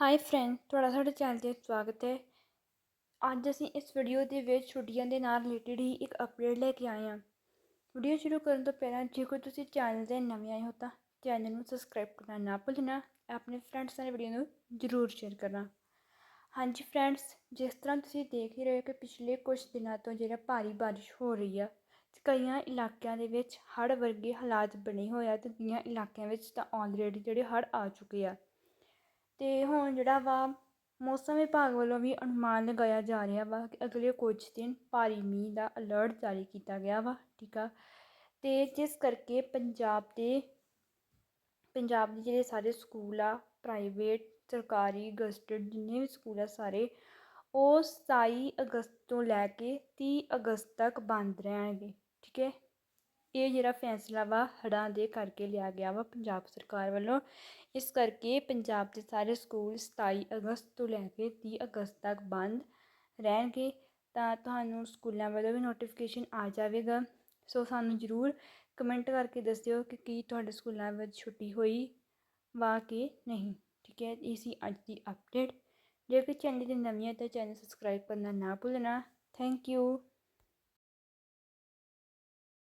High friend ਤੁਹਾਡਾ ਸਾਡੇ channel 'ਤੇ ਸਵਾਗਤ ਹੈ। ਅੱਜ ਅਸੀਂ ਇਸ ਵੀਡੀਓ ਦੇ ਵਿੱਚ ਛੁੱਟੀਆਂ ਦੇ ਨਾਲ ਰਿਲੇਟਡ ਹੀ ਇੱਕ ਅਪਡੇਟ ਲੈ ਕੇ ਆਏ ਹਾਂ। ਵੀਡੀਓ ਸ਼ੁਰੂ ਕਰਨ ਤੋਂ ਪਹਿਲਾਂ ਜੇ ਕੋਈ ਤੁਸੀਂ ਚੈਨਲ 'ਤੇ ਨਵੇਂ ਆਏ ਹੋ ਤਾਂ ਚੈਨਲ ਨੂੰ ਸਬਸਕ੍ਰਾਈਬ ਕਰਨਾ ਨਾ ਭੁੱਲਣਾ, ਆਪਣੇ ਫਰੈਂਡਸ ਨਾਲ ਵੀਡੀਓ ਨੂੰ ਜ਼ਰੂਰ ਸ਼ੇਅਰ ਕਰਨਾ। ਹਾਂਜੀ ਫਰੈਂਡਸ ਜਿਸ ਤਰ੍ਹਾਂ ਤੁਸੀਂ ਦੇਖ ਹੀ ਰਹੇ ਹੋ ਕਿ ਪਿਛਲੇ ਕੁਝ ਦਿਨਾਂ ਤੋਂ ਜਿਹੜਾ ਭਾਰੀ ਬਾਰਿਸ਼ ਹੋ ਰਹੀ ਆ, ਕਈਆਂ ਇਲਾਕਿਆਂ ਦੇ ਵਿੱਚ ਹੜ੍ਹ ਵਰਗੇ ਹਾਲਾਤ ਬਣੇ ਹੋਏ ਆ ਤੇ ਕਈਆਂ ਇਲਾਕਿਆਂ ਵਿੱਚ ਤਾਂ ਆਲਰੇਡੀ ਜਿਹੜੇ ਹੜ੍ਹ ਆ ਚੁੱਕੇ ਆ। ਅਤੇ ਹੁਣ ਜਿਹੜਾ ਵਾ ਮੌਸਮ ਵਿਭਾਗ ਵੱਲੋਂ ਵੀ ਅਨੁਮਾਨ ਲਗਾਇਆ ਜਾ ਰਿਹਾ ਵਾ ਕਿ ਅਗਲੇ ਕੁਝ ਦਿਨ ਭਾਰੀ ਮੀਂਹ ਦਾ ਅਲਰਟ ਜਾਰੀ ਕੀਤਾ ਗਿਆ ਵਾ, ਠੀਕ ਆ? ਅਤੇ ਜਿਸ ਕਰਕੇ ਪੰਜਾਬ ਦੇ ਪੰਜਾਬ ਦੇ ਜਿਹੜੇ ਸਾਰੇ ਸਕੂਲ ਆ ਪ੍ਰਾਈਵੇਟ ਸਰਕਾਰੀ ਗਜਟਡ ਜਿੰਨੇ ਵੀ ਸਕੂਲ ਆ ਸਾਰੇ, ਉਹ 27 ਅਗਸਤ ਤੋਂ ਲੈ ਕੇ 30 ਅਗਸਤ ਤੱਕ ਬੰਦ ਰਹਿਣਗੇ, ਠੀਕ ਹੈ? ਇਹ ਜਿਹੜਾ ਫੈਸਲਾ ਵਾ ਹੜ੍ਹਾਂ ਦੇ ਕਰਕੇ ਲਿਆ ਗਿਆ ਵਾ ਪੰਜਾਬ ਸਰਕਾਰ ਵੱਲੋਂ, ਇਸ ਕਰਕੇ ਪੰਜਾਬ ਦੇ ਸਾਰੇ ਸਕੂਲ 27 ਅਗਸਤ ਤੋਂ ਲੈ ਕੇ 30 ਅਗਸਤ ਤੱਕ ਬੰਦ ਰਹਿਣਗੇ, ਤਾਂ ਤੁਹਾਨੂੰ ਸਕੂਲਾਂ ਵੱਲੋਂ ਵੀ ਨੋਟੀਫਿਕੇਸ਼ਨ ਆ ਜਾਵੇਗਾ। ਸੋ ਸਾਨੂੰ ਜ਼ਰੂਰ ਕਮੈਂਟ ਕਰਕੇ ਦੱਸਿਓ ਕਿ ਕੀ ਤੁਹਾਡੇ ਸਕੂਲਾਂ ਵਿੱਚ ਛੁੱਟੀ ਹੋਈ ਵਾ ਕਿ ਨਹੀਂ। ਠੀਕ ਹੈ, ਇਹ ਸੀ ਅੱਜ ਦੀ ਅਪਡੇਟ ਜੇਕਰ ਚੈਨਲ ਤੇ ਨਵੀਂ ਹੈ ਤਾਂ ਚੈਨਲ ਸਬਸਕ੍ਰਾਈਬ ਕਰਨਾ ਨਾ ਭੁੱਲਣਾ। Thank you